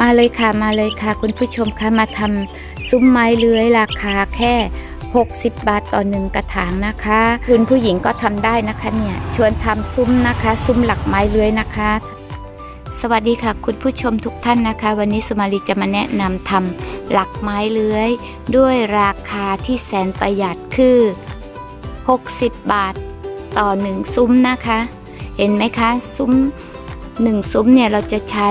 มาเลยค่ะมาเลยค่ะ คุณผู้ชมคะมาทำซุ้มไม้เลื้อยราคาแค่ 60 บาทต่อหนึ่งกระถางนะคะคุณผู้หญิงก็ทำได้นะคะเนี่ยชวนทำซุ้มนะคะ ซุ้มหลักไม้เลื้อยนะคะ สวัสดีค่ะ คุณผู้ชมทุกท่านนะคะ วันนี้สุมาลีจะมาแนะนำทำหลักไม้เลื้อย ด้วยราคาที่แสนประหยัดคือ 60 บาทต่อหนึ่งซุ้มนะคะ เห็นไหมคะ ซุ้มหนึ่งซุ้มเนี่ยเราจะใช้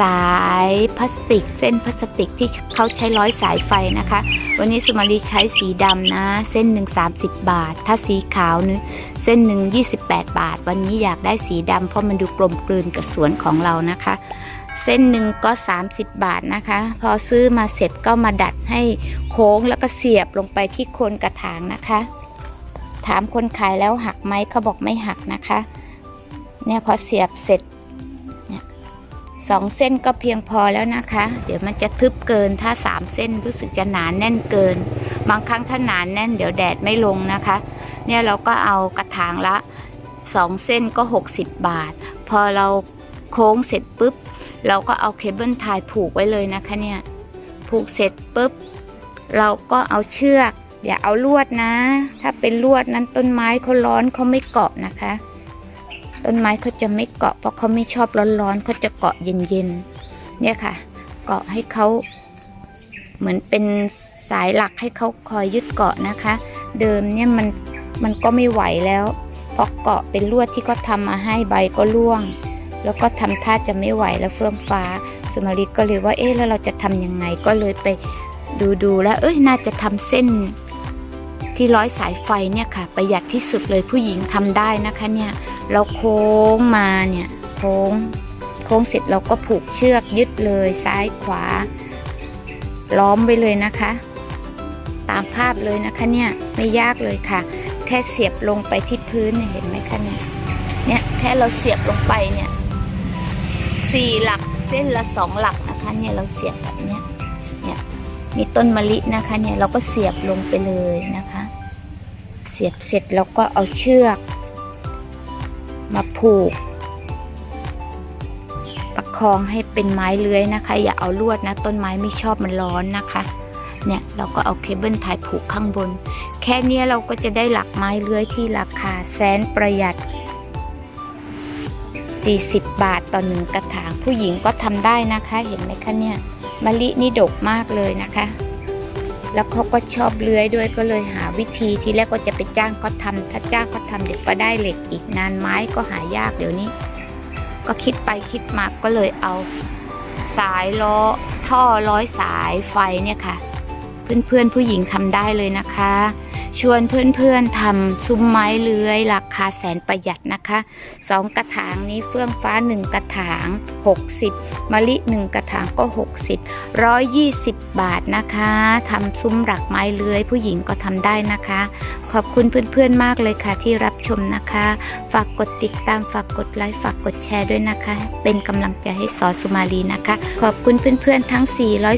สายพลาสติก เส้นพลาสติกที่เขาใช้ร้อยสายไฟนะคะ วันนี้สุมาลีใช้สีดำนะ เส้นหนึ่ง30 บาท ถ้าสีขาวนึเส้นหนึ่ง28 บาท วันนี้อยากได้สีดำเพราะมันดูกลมกลืนกับสวนของเรานะคะ เส้นหนึ่งก็ 30 บาทนะคะ พอซื้อมาเสร็จก็มาดัดให้โค้งแล้วก็เสียบลงไปที่โคนกระถางนะคะ ถามคนขายแล้วหักไหมเขาบอกไม่หักนะคะ เนี่ยพอเสียบเสร็จ สองเส้นก็เพียงพอแล้วนะคะ เดี๋ยวมันจะทึบเกินถ้าสามเส้นรู้สึกจะหนาแน่นเกิน บางครั้งถ้าหนาแน่นเดี๋ยวแดดไม่ลงนะคะ เนี่ยเราก็เอากระถางละสองเส้นก็ 60 บาท พอเราโค้งเสร็จปุ๊บ เราก็เอาเคเบิลไทยผูกไว้เลยนะคะเนี่ยผูกเสร็จปุ๊บ เราก็เอาเชือก อย่าเอาลวดนะ ถ้าเป็นลวดนั้นต้นไม้เขาร้อนเขาไม่เกาะนะคะ ต้นไม้เขาจะไม่เกาะเพราะเขาไม่ชอบร้อนๆเขาจะเกาะเย็นๆเนี่ยค่ะ เกาะให้เขาเหมือนเป็นสายหลักให้เขาคอยยึดเกาะนะคะ เดิมเนี่ยมันมันก็ไม่ไหวแล้วเพราะเกาะเป็นลวดที่เขาทำมาให้ใบก็ร่วง แล้วก็ทำท่าจะไม่ไหวแล้วเฟื่องฟ้าสมาริก็เลยว่าเอ๊ะแล้วเราจะทำยังไงก็เลยไปดูดูๆแล้วเอ้ยน่าจะทำเส้นที่ร้อยสายไฟเนี่ยค่ะ ประหยัดที่สุดเลยผู้หญิงทำได้นะคะเนี่ย เราโค้งมาเนี่ยโค้งโค้งเสร็จเราก็ผูกเชือกยึดเลยซ้ายขวา ล้อมไปเลยนะคะ ตามภาพเลยนะคะเนี่ยไม่ยากเลยค่ะ แค่เสียบลงไปที่พื้นเนี่ยเห็นไหมคะเนี่ยเนี่ยแค่เราเสียบลงไปเนี่ยสี่หลักเส้นละสองหลักนะคะเนี่ยเราเสียบแบบเนี้ยเนี่ยมีต้นมะลินะคะเนี่ยเราก็เสียบลงไปเลยนะคะ เสียบเสร็จเราก็เอาเชือก มาผูก ประคองให้เป็นไม้เลื้อยนะคะ อย่าเอาลวดนะ ต้นไม้ไม่ชอบมันร้อนนะคะ เนี่ยเราก็เอาเคเบิลไทยผูกข้างบน แค่นี้เราก็จะได้หลักไม้เลื้อยที่ราคาแสนประหยัด 40 บาทต่อหนึ่งกระถาง ผู้หญิงก็ทำได้นะคะ เห็นไหมคะเนี่ยมะลินี่ดกมากเลยนะคะ แล้วเขาก็ชอบเลื้อยด้วยก็เลยหาวิธีที่แรกก็จะไปจ้างเขาทำถ้าจ้างเขาทำเดี๋ยวก็ได้เหล็กอีกนานไม้ก็หายากเดี๋ยวนี้ ก็คิดไปคิดมาก็เลยเอาสายล้อท่อร้อยสายไฟเนี่ยค่ะ เพื่อนๆผู้หญิงทำได้เลยนะคะ ชวนเพื่อนๆทำซุ้มไม้เลื้อยราคาแสนประหยัดนะคะสองกระถางนี้เฟื่องฟ้าหนึ่งกระถาง 60มะลิหนึ่งกระถางก็ 60 120 บาทนะคะทำซุ้มหลักไม้เลื้อยผู้หญิงก็ทำได้นะคะ ขอบคุณเพื่อนๆมากเลยค่ะที่รับชมนะคะ ฝากกดติดตามฝากกดไลค์ฝากกดแชร์ด้วยนะคะ เป็นกำลังใจให้สอสุมาลีนะคะ ขอบคุณเพื่อนๆทั้ง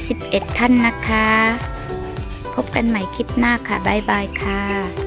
411 ท่านนะคะ พบกันใหม่คลิปหน้าค่ะ บ๊ายบายค่ะ